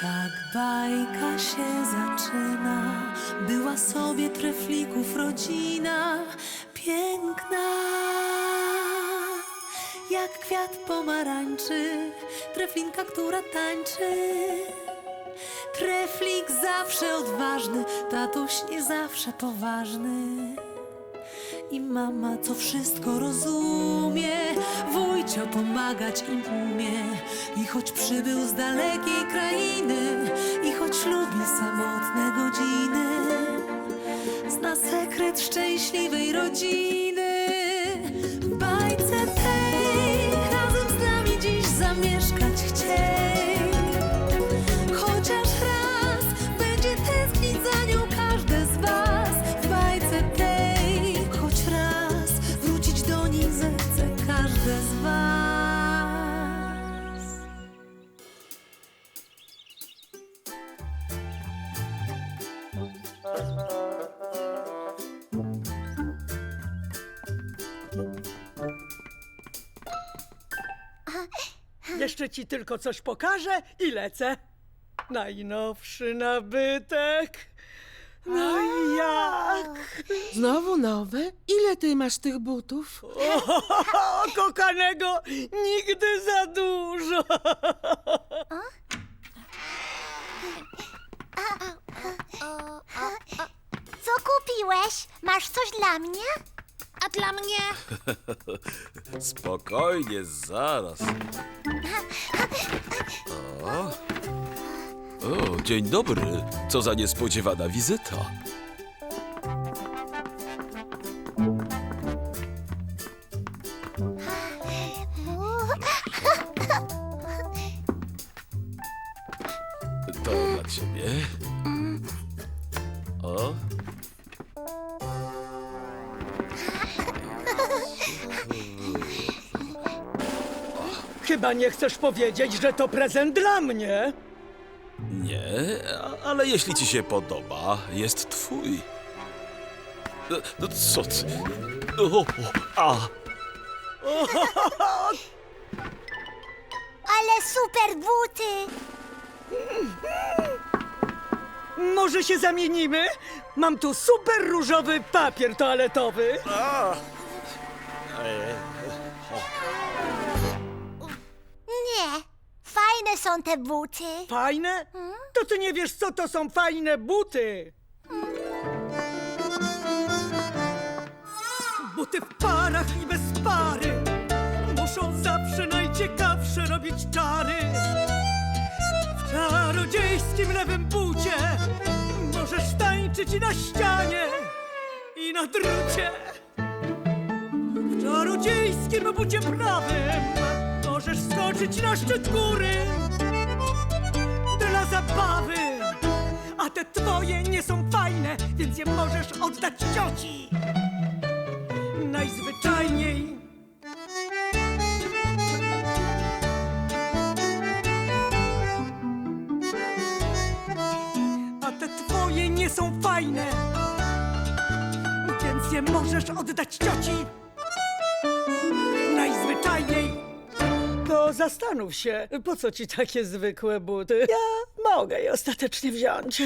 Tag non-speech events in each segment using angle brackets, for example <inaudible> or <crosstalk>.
Tak bajka się zaczyna, była sobie treflików rodzina, piękna. Jak kwiat pomarańczy, treflinka, która tańczy. Treflik zawsze odważny, tatuś nie zawsze poważny. I mama, co wszystko rozumie, wujcio pomagać im umie. I choć przybył z dalekiej krainy, sekret szczęśliwej rodziny. Jeszcze ci tylko coś pokażę i lecę. Najnowszy nabytek. No i jak? Znowu nowe? Ile ty masz tych butów? O, kochanego nigdy za dużo. Co kupiłeś? Masz coś dla mnie? Dla mnie? <laughs> Spokojnie, zaraz. O. o, dzień dobry. Co za niespodziewana wizyta. Chyba nie chcesz powiedzieć, że to prezent dla mnie. Nie, a- ale jeśli ci się podoba, jest twój. No, no co ty? O, o, a, Ale super buty! Może się zamienimy? Mam tu super różowy papier toaletowy. Nie, są te buty. Fajne? To ty nie wiesz, co to są fajne buty. Buty w parach i bez pary muszą zawsze najciekawsze robić czary. W czarodziejskim lewym bucie możesz tańczyć i na ścianie i na drucie. W czarodziejskim bucie prawym możesz skoczyć na szczyt góry zabawy. A te twoje nie są fajne, więc je możesz oddać cioci. Najzwyczajniej. A te twoje nie są fajne, więc je możesz oddać cioci. Zastanów się, po co ci takie zwykłe buty? Ja mogę je ostatecznie wziąć.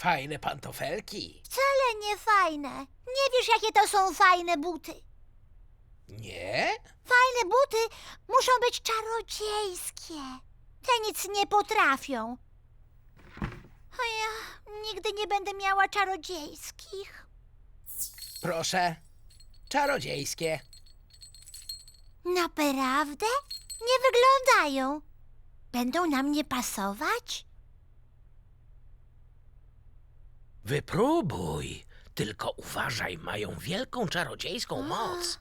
Fajne pantofelki. Wcale nie fajne. Nie wiesz, jakie to są fajne buty. Nie? Fajne buty muszą być czarodziejskie. Te nic nie potrafią. A ja nigdy nie będę miała czarodziejskich. Proszę. Czarodziejskie. Naprawdę? Nie wyglądają. Będą na mnie pasować? Wypróbuj. Tylko uważaj, mają wielką czarodziejską moc.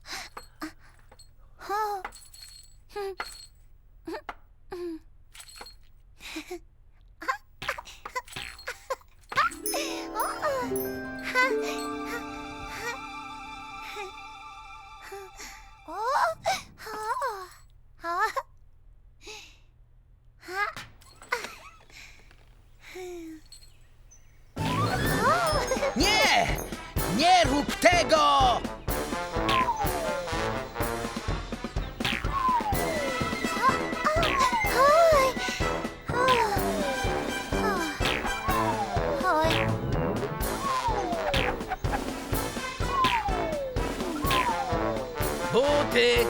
Buty!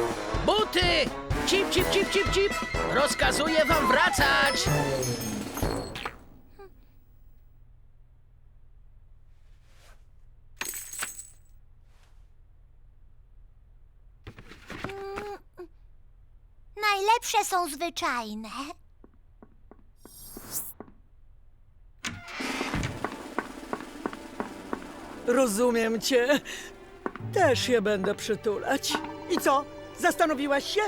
Buty! Cip, cip, cip, cip, cip! Rozkazuję wam wracać! Najlepsze są zwyczajne. Rozumiem cię. Też je będę przytulać. I co? Zastanowiłaś się?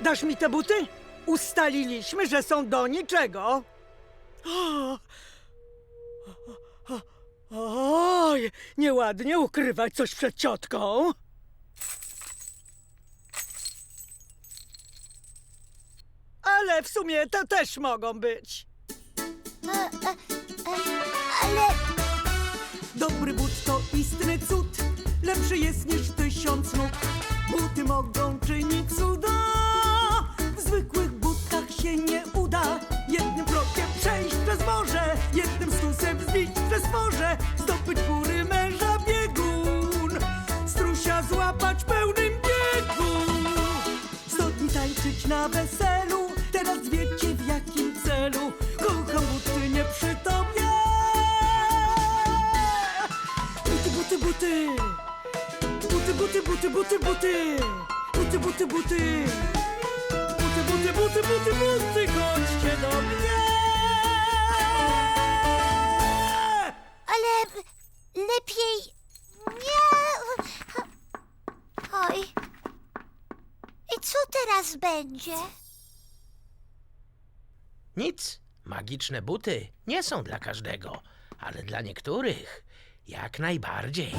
Dasz mi te buty? Ustaliliśmy, że są do niczego. Oj, nieładnie ukrywać coś przed ciotką. Ale w sumie to też mogą być. E, e, e, ale Dobry but to istny cud, lepszy jest niż tysiąc nóg. Buty mogą czynić cuda, w zwykłych butach się nie uda. Jednym krokiem przejść przez morze, jednym stusem zbić przez morze, zdobyć góry męża biegun, strusia złapać pełnym biegu. Sto dni tańczyć na weselu, Buty, buty, buty, buty, buty. Buty, buty, buty. Buty, buty, buty, chodźcie do mnie. Ale lepiej nie. Oj. I co teraz będzie? Nic. Magiczne buty nie są dla każdego, ale dla niektórych jak najbardziej.